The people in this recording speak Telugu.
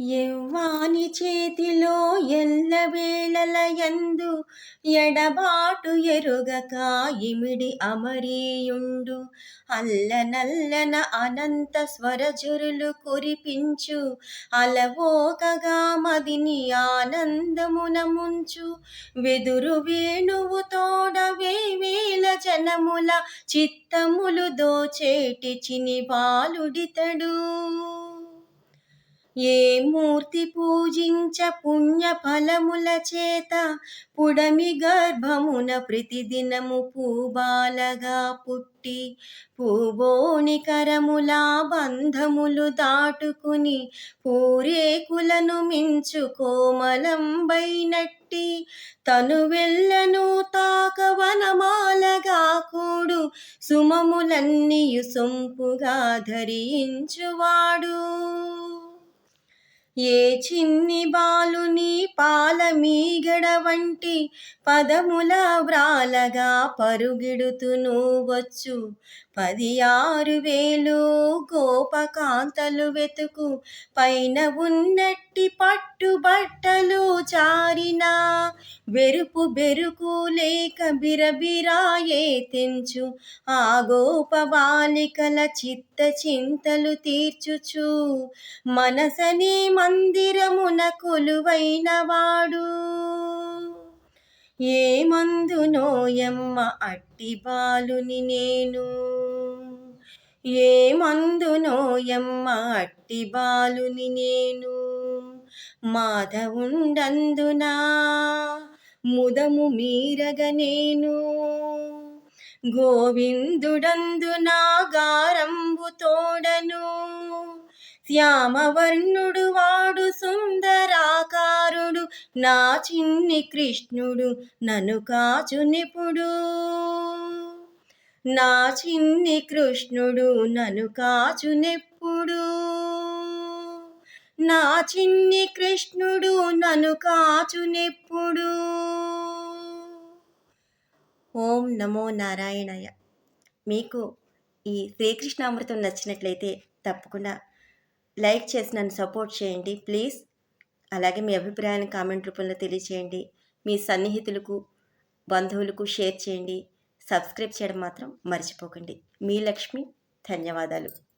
ఎవ్వాని చేతిలో ఎల్లవేళల యందు ఎడబాటు ఎరుగక ఇమిడి అమరీయుండు. అల్లనల్లన అనంత స్వరజురులు కురిపించు అలవోకగా మదిని ఆనందమున ముంచు. వెదురు వేణువు తోడ వేల జనముల చిత్తములు దోచేటి చిని బాలుడితడు ఏ మూర్తి పూజించ పుణ్య ఫలముల చేత పుడమి గర్భమున ప్రతిదినము పూబాలగా పుట్టి పూబోణికరములా బంధములు దాటుకుని పూరేకులను మించు కోమలంబైనట్టి తను వెళ్ళను తాకవనమాలగా కూడు సుమములన్నీయు సొంపుగా ధరించువాడు. ఏ చిన్ని బాలుని పాలమీగడ వంటి పదముల వ్రాలగా పరుగిడుతును వచ్చు పది ఆరు వేలు గోపకాంతలు వెతుకు పైన ఉన్నట్టి పట్టు బట్టలు వెరుపు బెరుకు లేక బిరబిరాయే తెంచు. ఆ గోపబాలికల చిత్త చింతలు తీర్చుచు. మనసని మందిరమున కొలువైన వాడు. ఏ మందునోయమ్మ అట్టి బాలుని నేను? ఏ మందునోయమ్మ అట్టి బాలుని నేను? మాధవుండందునా? ముదము మీరగ నేను. గోవిందుడందు నాగారంబు తోడను. శ్యామవర్ణుడు వాడు సుందరాకారుడు. నా చిన్ని కృష్ణుడు నన్ను కాచునిపుడు. నా చిన్ని కృష్ణుడు నన్ను కాచునెప్పుడు. నా చిన్ని కృష్ణుడు నన్ను కాచునెప్పుడు. ఓం నమో నారాయణయ. మీకు ఈ శ్రీకృష్ణామృతం నచ్చినట్లయితే తప్పకుండా లైక్ చేసి నన్ను సపోర్ట్ చేయండి ప్లీజ్. అలాగే మీ అభిప్రాయాన్ని కామెంట్ రూపంలో తెలియచేయండి. మీ సన్నిహితులకు బంధువులకు షేర్ చేయండి. సబ్స్క్రైబ్ చేయడం మాత్రం మర్చిపోకండి. మీ లక్ష్మి ధన్యవాదాలు.